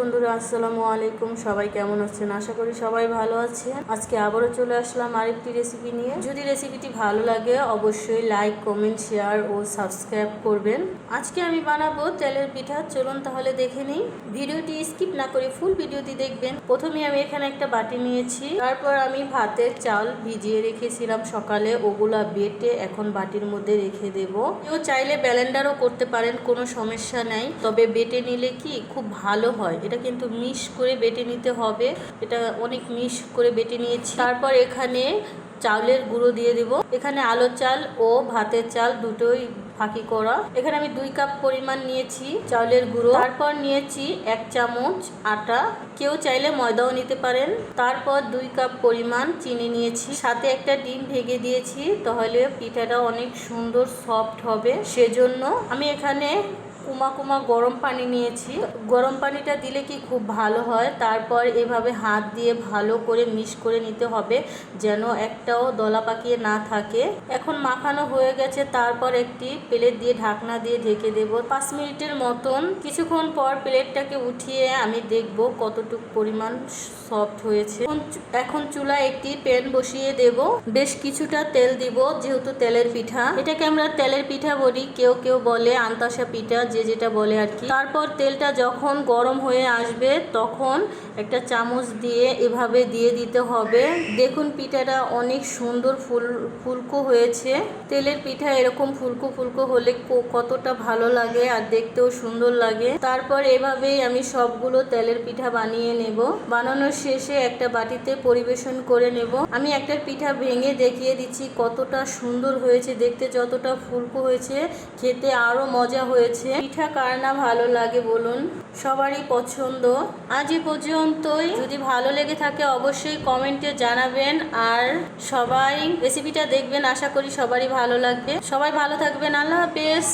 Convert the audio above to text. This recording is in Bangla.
বন্ধুরা, আসসালামু আলাইকুম। সবাই কেমন আছেন? আশা করি সবাই ভালো আছেন। আজকে আবারও চলে আসলাম আরেকটি রেসিপি নিয়ে। যদি রেসিপিটি ভালো লাগে, অবশ্যই লাইক কমেন্ট শেয়ার ও সাবস্ক্রাইব করবেন। আজকে আমি বানাবো তেলের পিঠা। চলুন তাহলে দেখে নিই। ভিডিওটি স্কিপ না করে ফুল ভিডিওটি দেখবেন। প্রথমে আমি এখানে একটা বাটি নিয়েছি। তারপর আমি ভাতের চাল ভিজিয়ে রেখেছিলাম সকালে। ওগুলা বেটে এখন বাটির মধ্যে রেখে দেব। কেউ চাইলে ব্যালেন্ডারও করতে পারেন, কোনো সমস্যা নাই। তবে বেটে নিলে কি? খুব ভালো হয়। এটা কিন্তু মিশ করে বেটে নিতে হবে। এটা অনেক মিশ করে বেটে নিয়েছি। তারপর এখানে চাউলের গুঁড়ো দিয়ে দিব। এখানে আলো চাল ও ভাতের চাল দুটোই ফাঁকি করা। এখানে আমি দুই কাপ পরিমাণ নিয়েছি চাউলের গুঁড়ো। তারপর নিয়েছি এক চামচ আটা। কেউ চাইলে ময়দাও নিতে পারেন। তারপর দুই কাপ পরিমাণ চিনি নিয়েছি। সাথে একটা ডিম ভেঙে দিয়েছি। তাহলে পিঠাটা অনেক সুন্দর সফট হবে। সেজন্য আমি এখানে কুমা কুমা গরম পানি নিয়েছি। গরম পানিটা দিলে কি খুব ভালো হয়? তারপর এভাবে হাত দিয়ে ভালো করে মিক্স করে নিতে হবে যেন একটাও দলা পাকিয়ে না থাকে। এখন মাখানো হয়ে গেছে, তারপর একটি প্লেট দিয়ে ঢাকনা দিয়ে ঢেকে দেব। পাঁচ মিনিটের মতন। কিছুক্ষণ পর প্লেটটাকে উঠিয়ে আমি দেখব কতটুকু পরিমাণ সফট হয়েছে। এখন চুলায় একটি প্যান বসিয়ে দেব। বেশ কিছুটা তেল দিব, যেহেতু তেলের পিঠা। এটাকে আমরা তেলের পিঠা বলি। কেউ কেউ বলে আন্তাসা পিঠা, যে যেটা বলে আর কি। তারপর তেলটা যখন গরম হয়ে আসবে, তখন একটা চামচ দিয়ে এভাবে দিয়ে দিতে হবে। দেখুন পিঠাটা অনেক সুন্দর ফুল, ফুলকো হয়েছে। তেলের পিঠা এরকম ফুলকো ফুলকো হলে কতটা ভালো লাগে আর দেখতেও সুন্দর লাগে। তারপর এভাবেই আমি সবগুলো তেলের পিঠা বানিয়ে নেব। বানানোর শেষে একটা বাটিতে পরিবেশন করে নেব। আমি একটা পিঠা ভেঙে দেখিয়ে দিচ্ছি কতটা সুন্দর হয়েছে, দেখতে যতটা ফুলকো হয়েছে, খেতে আরও মজা হয়েছে। পিঠা কার না ভালো লাগে বলুন? সবারই পছন্দ। আজ এ পর্যন্তই। যদি ভালো লেগে থাকে অবশ্যই কমেন্টে জানাবেন। আর সবাই রেসিপিটা দেখবেন। আশা করি সবারই ভালো লাগবে। সবাই ভালো থাকবেন। আল্লাহ হাফেজ।